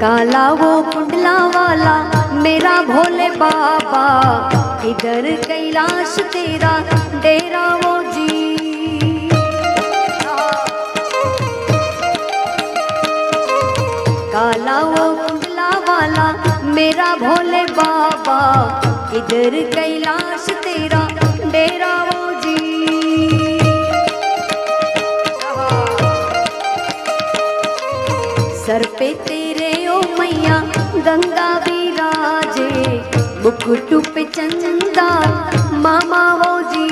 काला वो कुंडला वाला मेरा भोले बाबा, इधर कैलाश तेरा, डेरा वो जी। काला वो कुंडला वाला मेरा भोले बाबा, इधर कैलाश तेरा, डेरा वो जी। सर पे मुकुट पे चंदा मामा वो जी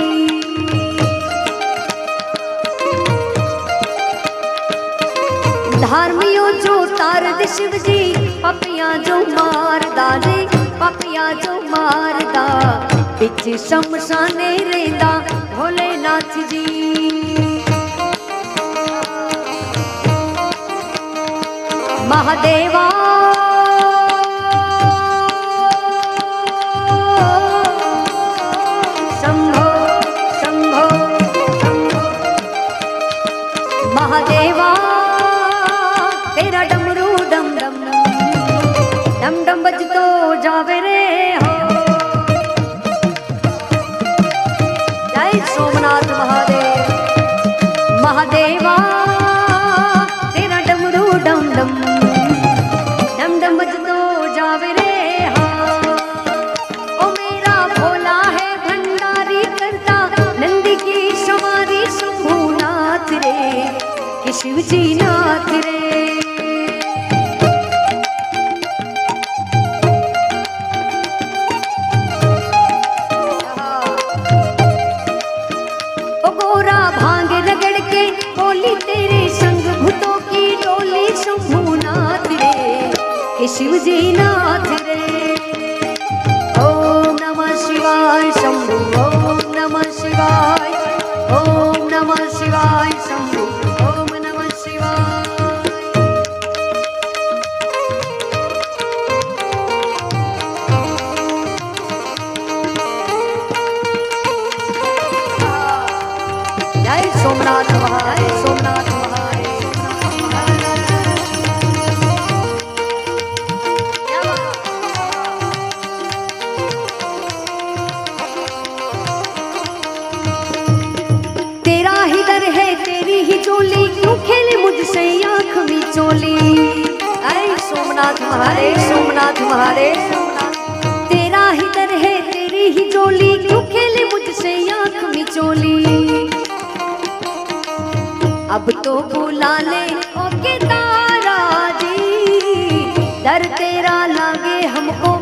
धार्मियों जो तार दे शिव जी पपिया जो मार दाले पपिया जो मार दा बिच शमशाने रेंदा भोलेनाथ जी महादेवा ડમ ડમ બજતો જાવે રે હો. જય સોમનાથ મહાદેવ. મહાદેવા શિવજી નાથ રે. ઓમ નમઃ શિવાય શંભુ ઓમ નમઃ શિવાય. सोमनाथ महादेव सोमनाथ महादेव तेरा ही दर है, तेरी ही चोली क्यों खेले मुझसे आँख मिचोली। चोली अब तो बुला ले, ओ के तारा जी दर तेरा लागे हमको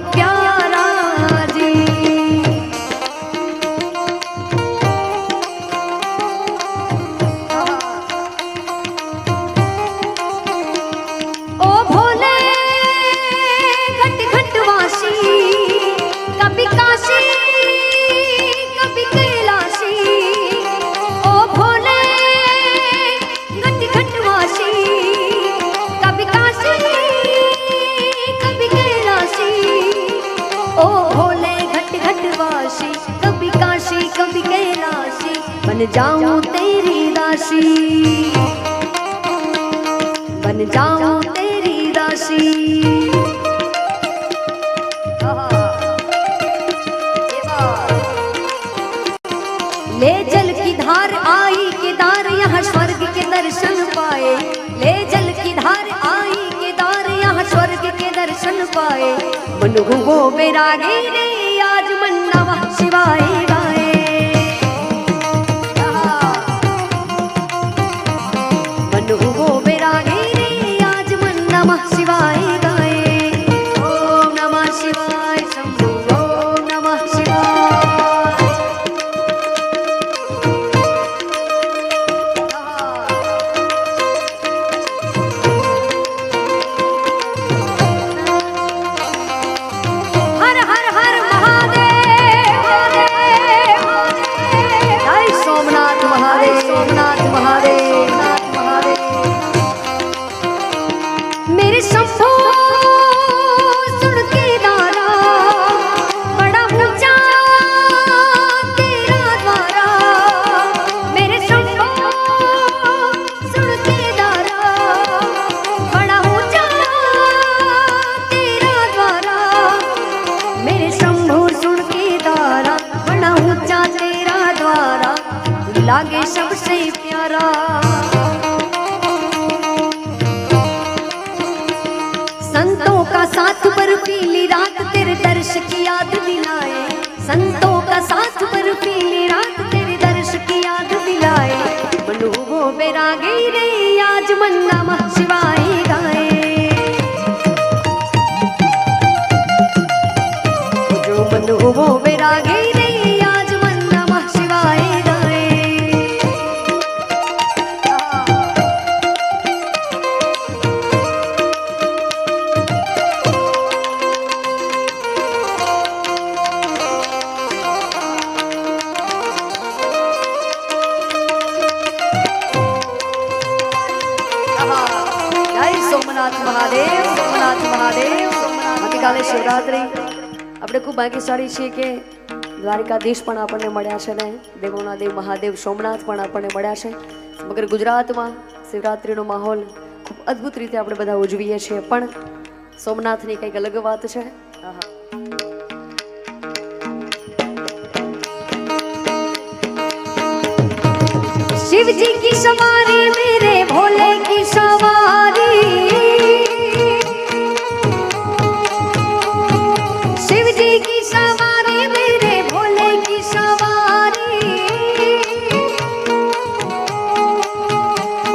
बन जाऊँ तेरी दासी। बन जाऊँ तेरी दासी। ले जल की धार आई के दार यहाँ स्वर्ग के दर्शन पाए। ले जल की धार आई के दार यहाँ स्वर्ग के दर्शन पाए। मन वो बैरागी रे आज मन नवा शिवाय நம சிவாய से प्यारा। संतों का साथ पर पीली रात तेरे दर्श की याद दिलाए। संतों का साथ पर पीली रात तेरे दर्श की याद दिलाए। बलू वो बेरा गई रे, आज मन नमः शिवाय गाए। जो बलू वो बेरा गई ભાગ્યશાળી છીએ કે દ્વારિકાધીશ પણ આપણને મળ્યા છે ને દેવોના દેવ મહાદેવ સોમનાથ પણ આપણને મળ્યા છે સમગ્ર ગુજરાતમાં શિવરાત્રિનો માહોલ ખૂબ અદ્ભુત રીતે આપણે બધા ઉજવીએ છીએ પણ સોમનાથની કંઈક અલગ વાત છે આહા. शिव जी की सवारी मेरे भोले की सवारी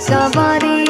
সবারে